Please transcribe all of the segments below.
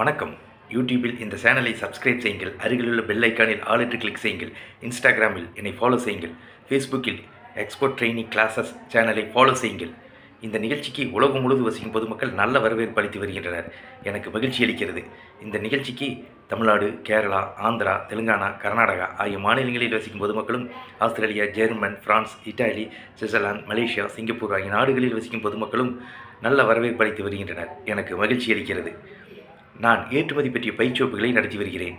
வணக்கம். யூடியூபில் இந்த சேனலை சப்ஸ்கிரைப் செய்யுங்கள். அருகிலுள்ள பெல் ஐக்கானில் ஆல் கிளிக் செய்யுங்கள். இன்ஸ்டாகிராமில் என்னை ஃபாலோ செய்யுங்கள். ஃபேஸ்புக்கில் எக்ஸ்போர்ட் ட்ரைனிங் கிளாஸஸ் சேனலை ஃபாலோ செய்யுங்கள். இந்த நிகழ்ச்சிக்கு உலகம் முழுவதும் வசிக்கும் பொதுமக்கள் நல்ல வரவேற்பு அளித்து வருகின்றனர். எனக்கு மகிழ்ச்சி அளிக்கிறது. இந்த நிகழ்ச்சிக்கு தமிழ்நாடு கேரளா ஆந்திரா தெலுங்கானா கர்நாடகா ஆகிய மாநிலங்களில் வசிக்கும் பொதுமக்களும் Australia German France Italy Switzerland Malaysia Singapore ஆகிய நாடுகளில் வசிக்கும் பொதுமக்களும் நல்ல வரவேற்பு அளித்து வருகின்றனர். எனக்கு மகிழ்ச்சி அளிக்கிறது. நான் ஏற்றுமதி பற்றிய பயிற்சிவகுப்புகளை நடத்தி வருகிறேன்.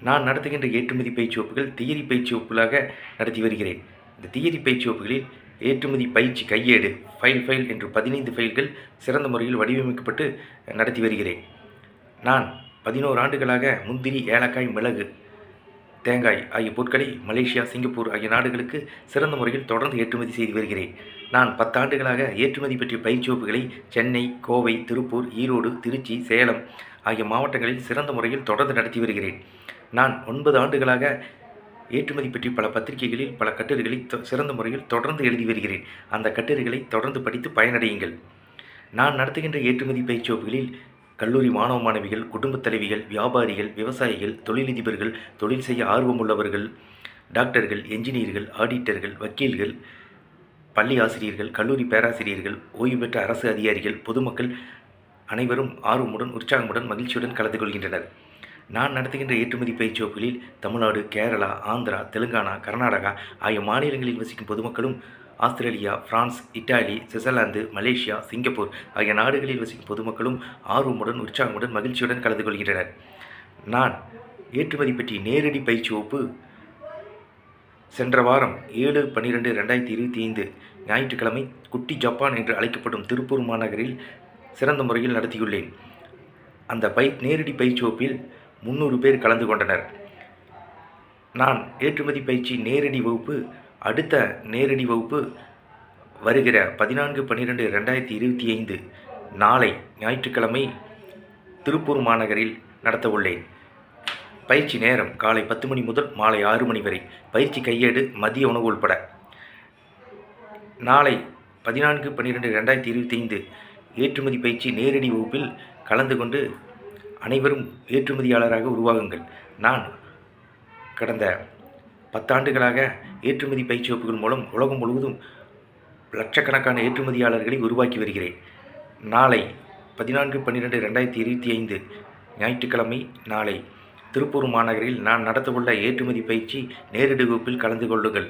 நான் நடத்துகின்ற ஏற்றுமதி பயிற்சி வகுப்புகள் தியரி பயிற்சி வகுப்புகளாக நடத்தி வருகிறேன். இந்த தியரி பயிற்சி வகுப்புகளில் ஏற்றுமதி பயிற்சி கையேடு ஃபைல் ஃபைல் என்று பதினைந்து ஃபைல்கள் சிறந்த முறையில் வடிவமைக்கப்பட்டு நடத்தி வருகிறேன். நான் பதினோரு ஆண்டுகளாக முந்திரி ஏலக்காய் மிளகு தேங்காய் ஆகிய பொருட்களை மலேசியா சிங்கப்பூர் ஆகிய நாடுகளுக்கு சிறந்த முறையில் தொடர்ந்து ஏற்றுமதி செய்து வருகிறேன். நான் பத்தாண்டுகளாக ஏற்றுமதி பற்றிய பயிற்சி வகுப்புகளை சென்னை கோவை திருப்பூர் ஈரோடு திருச்சி சேலம் ஆகிய மாவட்டங்களில் சிறந்த முறையில் தொடர்ந்து நடத்தி வருகிறேன். நான் ஒன்பது ஆண்டுகளாக ஏற்றுமதி பற்றி பல பத்திரிகைகளில் பல கட்டுரைகளை தொ- சிறந்த முறையில் தொடர்ந்து எழுதி வருகிறேன். அந்த கட்டுரைகளை தொடர்ந்து படித்து பயனடையுங்கள். நான் நடத்துகின்ற ஏற்றுமதி பயிற்சி வகுப்புகளில் கல்லூரி மாணவ மாணவிகள் குடும்பத் தலைவிகள் வியாபாரிகள் விவசாயிகள் தொழிலதிபர்கள் தொழில் செய்ய ஆர்வமுள்ளவர்கள் டாக்டர்கள் என்ஜினியர்கள் ஆடிட்டர்கள் வக்கீல்கள் பள்ளி ஆசிரியர்கள் கல்லூரி பேராசிரியர்கள் ஓய்வு பெற்ற அரசு அதிகாரிகள் பொதுமக்கள் அனைவரும் ஆர்வமுடன் உற்சாகமுடன் மகிழ்ச்சியுடன் கலந்து கொள்கின்றனர். நான் நடத்துகின்ற ஏற்றுமதி பயிற்சி வகுப்புகளில் தமிழ்நாடு கேரளா ஆந்திரா தெலுங்கானா கர்நாடகா ஆகிய மாநிலங்களில் வசிக்கும் பொதுமக்களும் Australia France Italy Switzerland Malaysia Singapore ஆகிய நாடுகளில் வசிக்கும் பொதுமக்களும் ஆர்வமுடன் உற்சாகமுடன் மகிழ்ச்சியுடன் கலந்து கொள்கின்றனர். நான் ஏற்றுமதி பற்றி நேரடி பயிற்சி வகுப்பு சென்ற வாரம் ஏழு பன்னிரெண்டு ரெண்டாயிரத்தி இருபத்தி ஐந்து ஞாயிற்றுக்கிழமை குட்டி ஜப்பான் என்று அழைக்கப்படும் திருப்பூர் மாநகரில் சிறந்த முறையில் நடத்தியுள்ளேன். அந்த பை நேரடி பயிற்சி வகுப்பில் முந்நூறு பேர் கலந்து கொண்டனர். நான் ஏற்றுமதி பயிற்சி நேரடி வகுப்பு அடுத்த நேரடி வகுப்பு வருகிற பதினான்கு பன்னிரெண்டு ரெண்டாயிரத்தி இருபத்தி ஐந்து நாளை ஞாயிற்றுக்கிழமை திருப்பூர் மாநகரில் நடத்த உள்ளேன். பயிற்சி நேரம் காலை பத்து மணி முதல் மாலை ஆறு மணி வரை. பயிற்சி கையேடு மதிய உணவு உள்பட. நாளை பதினான்கு பன்னிரெண்டு ரெண்டாயிரத்தி இருபத்தி ஐந்து ஏற்றுமதி பயிற்சி நேரடி வகுப்பில் கலந்து கொண்டு அனைவரும் ஏற்றுமதியாளராக உருவாகுங்கள். நான் கடந்த பத்தாண்டுகளாக ஏற்றுமதி பயிற்சி வகுப்புகள் மூலம் உலகம் முழுவதும் லட்சக்கணக்கான ஏற்றுமதியாளர்களை உருவாக்கி வருகிறேன். நாளை பதினான்கு பன்னிரெண்டு ரெண்டாயிரத்தி இருபத்தி ஐந்து ஞாயிற்றுக்கிழமை நாளை திருப்பூர் மாநகரில் நான் நடத்தவுள்ள ஏற்றுமதி பயிற்சி நேரடி வகுப்பில் கலந்து கொள்ளுங்கள்.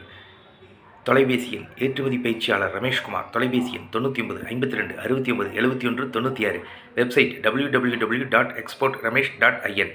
தொலைபேசி எண் ஏற்றுமதி பயிற்சியாளர் ரமேஷ்குமார் தொலைபேசி எண் தொண்ணூற்றி ஒன்பது ஐம்பத்தி ரெண்டு அறுபத்தி ஒன்பது எழுபத்தி ஒன்று தொண்ணூற்றி ஆறு website W W W dot export Ramesh dot IN